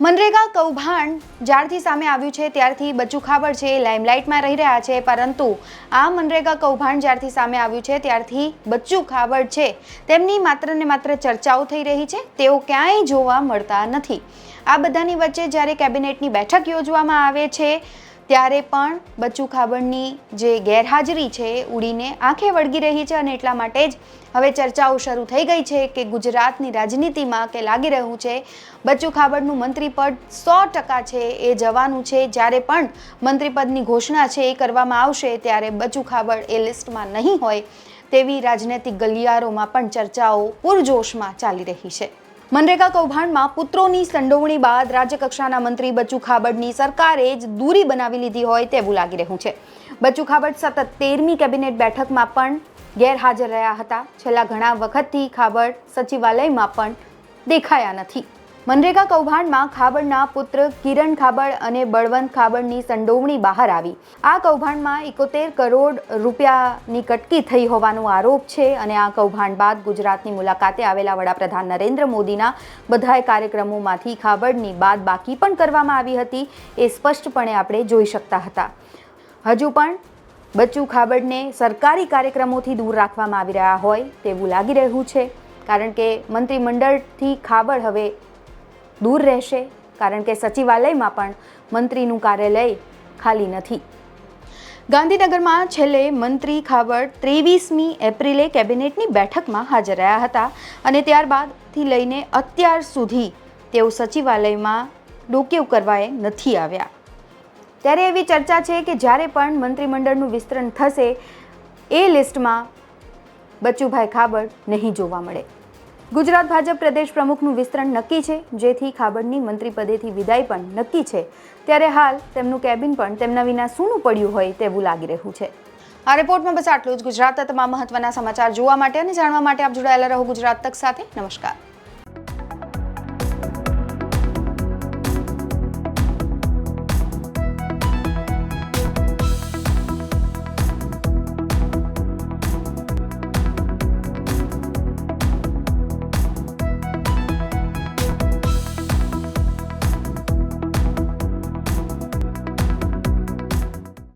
મનરેગા કૌભાંડ જ્યારથી સામે આવ્યું છે, ત્યારથી બચ્ચુ ખાબડ છે, લાઇમલાઇટમાં રહી રહ્યા છે. પરંતુ આ મનરેગા કૌભાંડ જ્યારથી સામે આવ્યું છે, ત્યારથી બચ્ચુ ખાબડ છે. તેમની માત્ર ને માત્ર ચર્ચાઓ થઈ રહી છે, તેઓ ક્યાંય જોવા મળતા નથી. આ બધાની વચ્ચે જ્યારે કેબિનેટની બેઠક યોજવામાં આવે છે ત્યારે પણ બચ્ચુ ખાબડની જે ગેરહાજરી છે એ ઉડીને આંખે વળગી રહી છે અને એટલા માટે જ હવે ચર્ચાઓ શરૂ થઈ ગઈ છે કે ગુજરાતની રાજનીતિમાં કે લાગી રહ્યું છે. બચ્ચુ ખાબડનું મંત્રીપદ સો ટકા છે એ જવાનું છે. જ્યારે પણ મંત્રીપદની ઘોષણા છે એ કરવામાં આવશે, ત્યારે બચ્ચુ ખાબડ એ લિસ્ટમાં નહીં હોય તેવી રાજનૈતિક ગલિયારોમાં પણ ચર્ચાઓ પૂરજોશમાં ચાલી રહી છે. મનરેગા કૌભાંડમાં પુત્રોની સંડોવણી બાદ રાજ્યકક્ષાના મંત્રી બચ્ચુ ખાબડની સરકારે જ દૂરી બનાવી લીધી હોય તેવું લાગી રહ્યું છે. બચ્ચુ ખાબડ સતત તેરમી કેબિનેટ બેઠકમાં પણ ગેરહાજર રહ્યા હતા. છેલ્લા ઘણા વખતથી ખાબડ સચિવાલયમાં પણ દેખાયા નથી. મનરેગા કૌભાંડમાં ખાબડના પુત્ર કિરણ ખાબડ અને બળવંત ખાબડની સંડોવણી બહાર આવી. આ કૌભાંડમાં એકોતેર કરોડ રૂપિયાની કટકી થઈ હોવાનો આરોપ છે અને આ કૌભાંડ બાદ ગુજરાતની મુલાકાતે આવેલા વડાપ્રધાન નરેન્દ્ર મોદીના બધાય કાર્યક્રમોમાંથી ખાબડની બાદ બાકી પણ કરવામાં આવી હતી એ સ્પષ્ટપણે આપણે જોઈ શકતા હતા. હજુ પણ બચ્ચુ ખાબડને સરકારી કાર્યક્રમોથી દૂર રાખવામાં આવી રહ્યા હોય તેવું લાગી રહ્યું છે. કારણ કે મંત્રીમંડળથી ખાબડ હવે દૂર રહેશે, કારણ કે સચિવાલયમાં પણ મંત્રીનું કાર્યાલય ખાલી નથી. ગાંધીનગરમાં છેલ્લે મંત્રી ખાબડ ત્રેવીસમી એપ્રિલે કેબિનેટની બેઠકમાં હાજર રહ્યા હતા અને ત્યારબાદથી લઈને અત્યાર સુધી તેઓ સચિવાલયમાં ડોકેવ કરવાએ નથી આવ્યા. ત્યારે એવી ચર્ચા છે કે જ્યારે પણ મંત્રીમંડળનું વિસ્તરણ થશે, એ લિસ્ટમાં બચુભાઈ ખાબડ નહીં જોવા મળે. ગુજરાત ભાજપ પ્રદેશ પ્રમુખનું વિસ્તરણ નક્કી છે, જેથી ખાબડની મંત્રીપદેથી વિદાય પણ નક્કી છે. ત્યારે હાલ તેમનું કેબિન પણ તેમના વિના સૂનું પડ્યું હોય તેવું લાગી રહ્યું છે. આ રિપોર્ટમાં બસ આટલું જ. ગુજરાતના તમામ મહત્વના સમાચાર જોવા માટે અને જાણવા માટે આપ જોડાયેલા રહો ગુજરાત તક સાથે. નમસ્કાર.